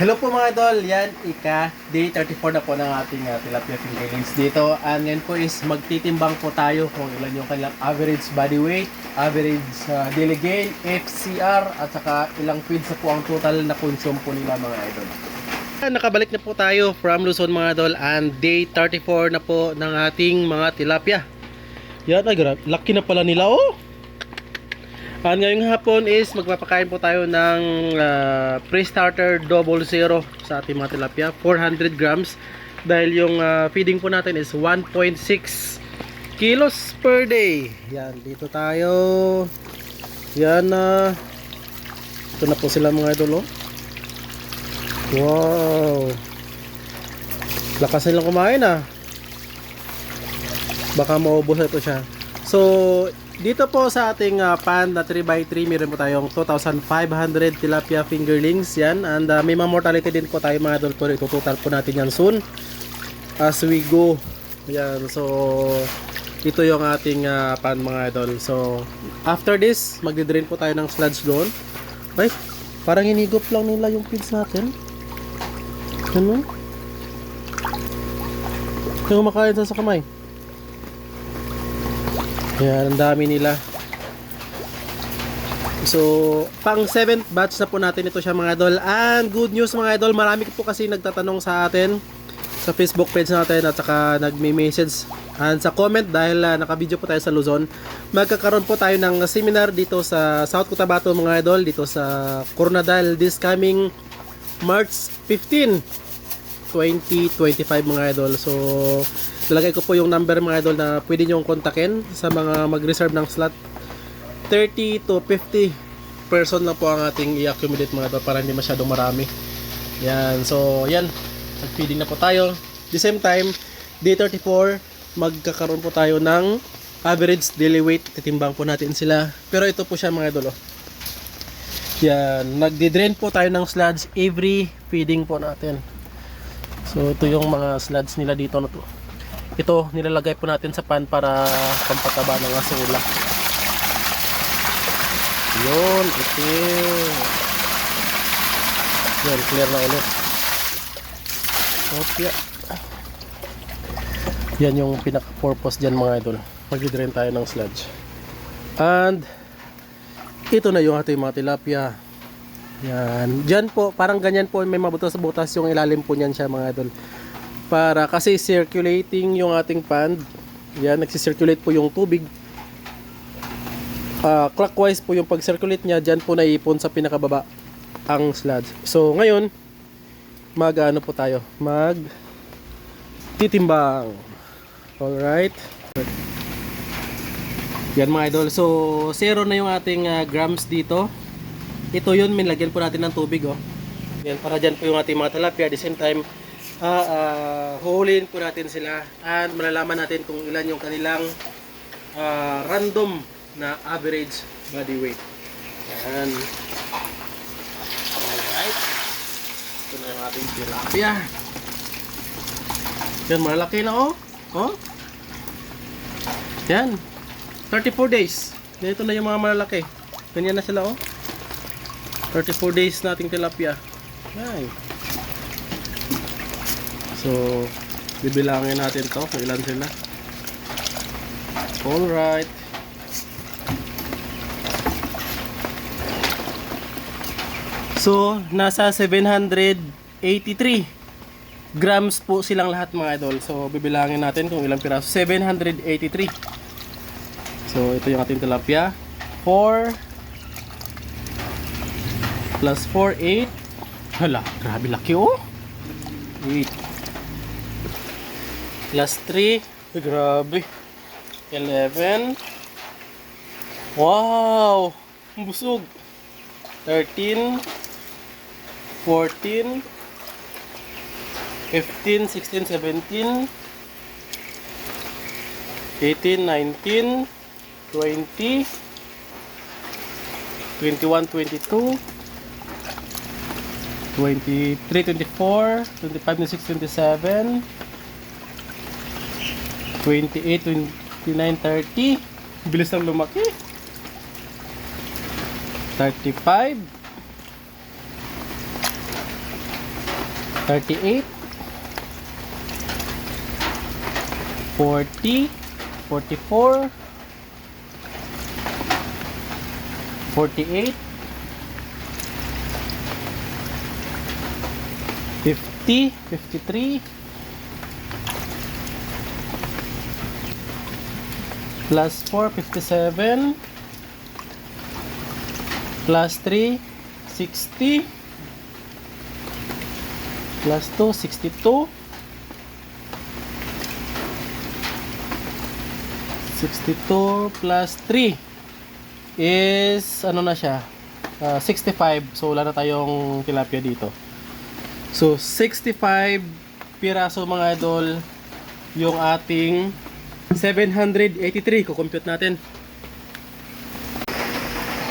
Hello po mga idol, yan ika day 34 na po ng ating uh, tilapia fingerlings dito. And ngayon po is magtitimbang po tayo kung ilan yung kanilang average body weight, average uh, daily gain, FCR, at saka ilang feeds na po ang total na consume po nila mga idol. Nakabalik na po tayo from Luzon mga idol and day 34 na po ng ating mga tilapia. Yan, ay grabe, laki na pala nila oh! At ngayong hapon is magpapakain po tayo ng ah, pre-starter double zero sa ating mga tilapia. 400 grams. Dahil yung ah, feeding po natin is 1.6 kilos per day. Yan, dito tayo. Yan na. ito na po sila mga idol. Oh. Wow. Lakas nilang kumain ah. Baka maubos ito siya. So, dito po sa ating uh, pan na 3x3, meron po tayong 2,500 tilapia fingerlings yan. And uh, may mga mortality din po tayo mga idol po. Itutotal po natin yan soon as we go. Yan, so ito yung ating uh, pan mga idol. So, after this, magdi-drain po tayo ng sludge doon. Ay, parang hinigop lang nila yung feeds natin. Ano? Yung makain sa sa kamay. Ayan, ang dami nila. So, pang 7th batch na po natin ito siya mga idol. And good news mga idol, marami po kasi nagtatanong sa atin sa Facebook page natin at saka nagme-message and sa comment dahil uh, naka-video po tayo sa Luzon. Magkakaroon po tayo ng seminar dito sa South Cotabato mga idol, dito sa Coronadal this coming March 15, 2025 mga idol. So, Lalagay ko po yung number mga idol na pwede nyo kontakin sa mga mag-reserve ng slot. 30 to 50 person lang po ang ating i-accumulate mga idol para hindi masyadong marami. Yan. So, yan. Nag-feeding na po tayo. The same time, day 34, magkakaroon po tayo ng average daily weight. Titimbang po natin sila. Pero ito po siya mga idol. Oh. Yan. Nagdi-drain po tayo ng sludge every feeding po natin. So, ito yung mga sludge nila dito na to ito nilalagay po natin sa pan para pampataba ng asula. Yun ito yun clear na ulit. Okay yan yung pinaka purpose dyan mga idol. Mag-drain tayo ng sludge. And ito na yung ating mga tilapia. Yan. Dyan po parang ganyan po may mabutas-butas yung ilalim po niyan siya mga idol para kasi circulating yung ating pan yan nagsisirculate po yung tubig. Uh, clockwise po yung pag-circulate niya dyan po naipon sa pinakababa ang sludge. So ngayon mag ano po tayo? Mag titimbang alright? Yan mga idol. So zero na yung ating uh, grams dito. Ito yun minlagyan po natin ng tubig oh. Yan para dyan po yung ating mga tilapia. At the same time uh, uh, huhulihin po natin sila at malalaman natin kung ilan yung kanilang uh, random na average body weight. Yan. Alright. Ito na yung ating tilapia. Yan, malaki na oh. Oh. Yan. 34 days. Dito na yung mga malalaki. Ganyan na sila oh. 34 days nating tilapia. Ay. So, bibilangin natin to kung ilan sila. Alright. So, nasa 783 grams po silang lahat mga idol. So, bibilangin natin kung ilang piraso. 783. So, ito yung ating tilapia. 4 plus 4, 8. Hala, grabe laki oh. 8 plus 3 Uy, grabe. 11 wow! Busog. 13 14 15 16 17 18 19 20 21 22 23 24 25 26 27 28, 29, 30. Bilis ng lumaki. 35. 38 40 44 48 50 53 plus 4 57 plus 3 60 plus 2 62 62 plus 3 is ano na siya? Ah, 65 so wala na tayong tilapia dito. So 65 piraso mga idol yung ating 783 kukompute natin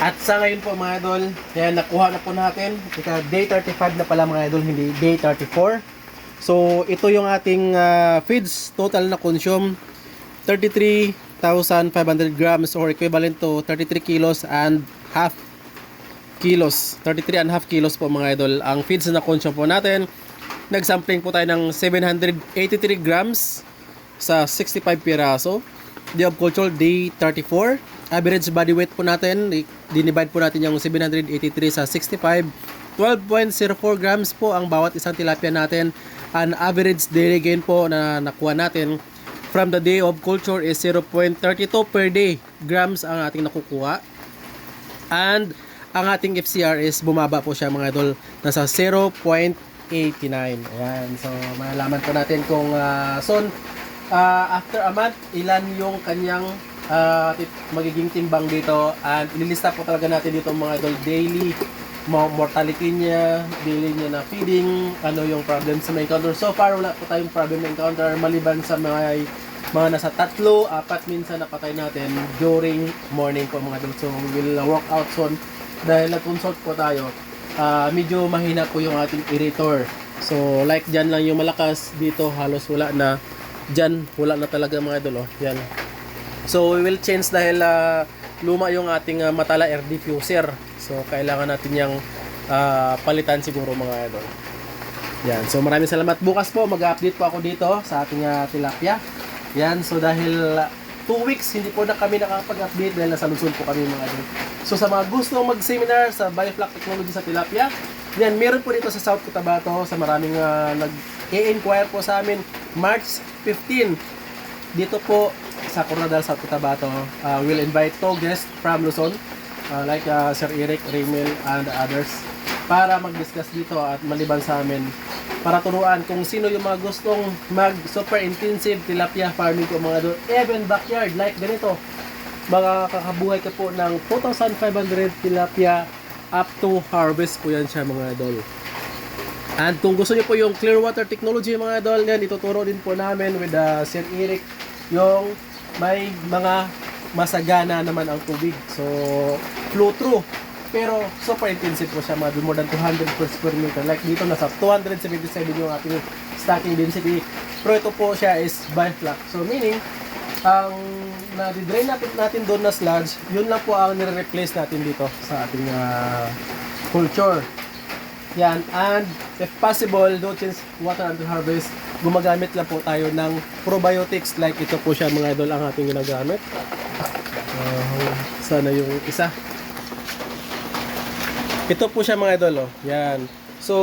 at sa ngayon po mga idol, ayan, nakuha na po natin. Ika, day 35 na pala mga idol, hindi day 34. So, ito yung ating ah, feeds. Total na consume, 33,500 grams or equivalent to 33 kilos and half kilos. 33 and half kilos po mga idol. Ang feeds na consume po natin, nagsampling po tayo ng 783 grams sa 65 piraso. Day of culture, day 34. Average body weight po natin, dinivide po natin yung 783 sa 65. 12.04 grams po ang bawat isang tilapia natin. An average daily gain po na nakuha natin from the day of culture is 0.32 per day grams ang ating nakukuha. And ang ating FCR is bumaba po siya mga idol nasa 0.89. Ayan. So malalaman po natin kung uh, son ah, after a month ilan yung kanyang tit- magiging timbang dito and ililista po talaga natin dito mga idol daily mo- mortality niya, daily niya na feeding, ano yung problems na encounter. So far, wala po tayong problem na encounter maliban sa mga mga nasa tatlo, apat minsan napatay natin during morning po mga idol. So we will work out soon dahil nag-consult po tayo. ah, medyo mahina po yung ating irritor. So like dyan lang yung malakas, dito halos wala na. Dyan wala na talaga mga idol. Oh. Yan. So we will change dahil ah, luma yung ating ah, Matala air diffuser. So kailangan natin yung palitan siguro mga idol. Yan. So maraming salamat. Bukas po mag-update po ako dito sa ating ah, tilapia. Yan. So dahil 2 weeks hindi po na kami nakapag-update dahil nasa Luzon po kami mga idol. So sa mga gusto mag-seminar sa Biofloc Technology sa tilapia, yan meron po dito sa South Cotabato sa maraming ah, nag-i-inquire po sa amin March 15 dito po sa Coronadal South Cotabato uh, we'll invite two guests from Luzon uh, like uh, Sir Eric, Raymel and others para mag-discuss dito at maliban sa amin para turuan kung sino yung mga gustong mag super intensive tilapia farming ko mga doon even backyard like ganito. Makakabuhay ka po ng 2,500 tilapia up to harvest po yan siya mga idol And kung gusto niyo po yung clear water technology mga idol, yan ituturo din po namin with uh, Sir Eric yung may mga masagana naman ang tubig. So, flow through. Pero super intensive po siya mga more than 200 per square meter. Like dito nasa 277 yung ating stacking density. Pero ito po siya is bifloc. So meaning, ang na-drain natin, natin doon na sludge, yun lang po ang nire-replace natin dito sa ating ah, culture. Yan. And if possible, don't change water until harvest. Gumagamit lang po tayo ng probiotics. Like ito po siya mga idol ang ating ginagamit. Uh, sana yung isa. Ito po siya mga idol. Oh. Yan. So,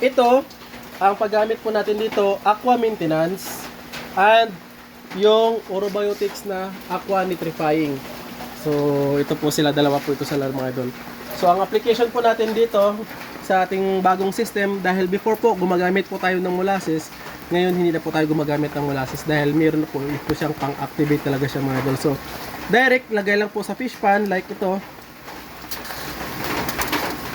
ito, ang paggamit po natin dito, aqua maintenance and yung orobiotics na aqua nitrifying. So, ito po sila, dalawa po ito sa mga idol. So, ang application po natin dito sa ating bagong system, dahil before po, gumagamit po tayo ng molasses, ngayon hindi na po tayo gumagamit ng molasses dahil meron po ito siyang pang-activate talaga siya mga idol. So, direct, lagay lang po sa fish pan, like ito.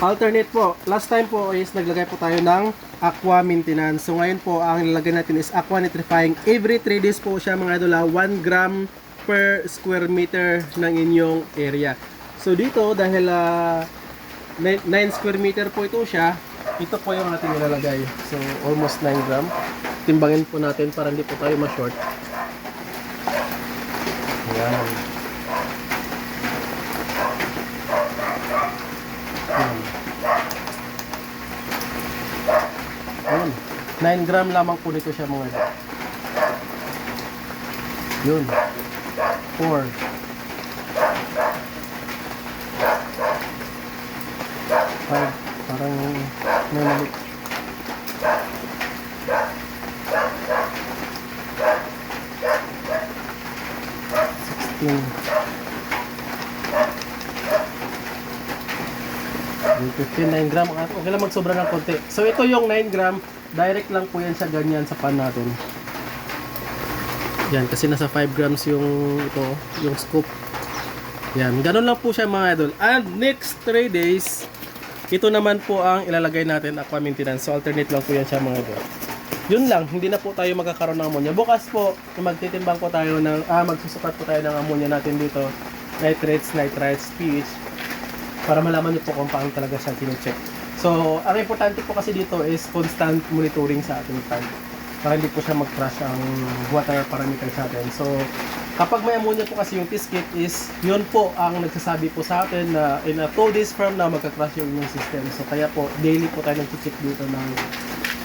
Alternate po. Last time po is naglagay po tayo ng aqua maintenance. So ngayon po ang ilalagay natin is aqua nitrifying. Every 3 days po siya mga idol, ah, 1 gram per square meter ng inyong area. So dito dahil ah, 9 square meter po ito siya, ito po yung ating ilalagay. So almost 9 gram. Timbangin po natin para hindi po tayo ma-short. Ayan. Ayan. Ayan. 9 gram lamang po nito siya mga idol. Yun. 4. Five. Parang may mali. 15, 9 gram. Okay lang magsobra ng konti. So ito yung 9 gram. Direct lang po yan sa ganyan sa pan natin. Yan, kasi nasa 5 grams yung ito, yung scoop. Yan, ganun lang po siya mga idol. And next 3 days, ito naman po ang ilalagay natin aqua maintenance. So alternate lang po yan siya mga idol. Yun lang, hindi na po tayo magkakaroon ng ammonia. Bukas po, magtitimbang po tayo ng, ah, magsusukat po tayo ng ammonia natin dito. Nitrates, nitrites, pH. Para malaman niyo po kung paano talaga siya kine-check. So, ang importante po kasi dito is constant monitoring sa ating tank para hindi po siya mag-crash ang water parameter sa atin. So, kapag may ammonia po kasi yung test is, yun po ang nagsasabi po sa atin na in a 2 days from now, magka-crash yung immune system. So, kaya po, daily po tayo nag-check dito ng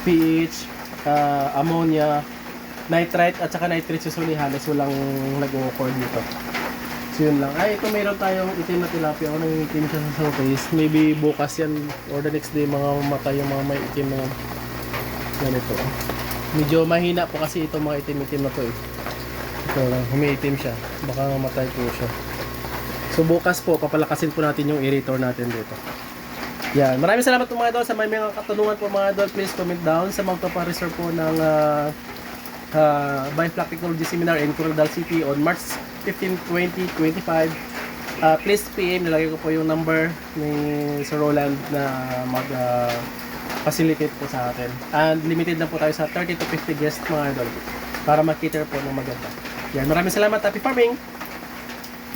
pH, ah, ammonia, nitrite, at saka nitrate usually halos walang nag-o-occur dito. So, yun lang. Ay, ito mayroon tayong itim na tilapia. Ako nangitim siya sa surface. Maybe bukas yan or the next day mga mata yung mga may itim na ganito. Medyo mahina po kasi ito mga itim-itim na to eh. Lang, humiitim siya. Baka mamatay po siya. So bukas po, papalakasin po natin yung aerator natin dito. Yan. Maraming salamat po mga idol. Sa may mga katanungan po mga idol, please comment down sa mga pa-reserve po ng uh, uh, Bioflak Technology Seminar in Coronadal City on March 15, 2025. Uh, please PM, nilagay ko po yung number ni Sir Roland na mag uh, facilitate po sa atin. And limited na po tayo sa 30 to 50 guests mga idol para makiter po ng maganda. Yan, maraming salamat. Happy farming!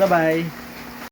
Bye-bye!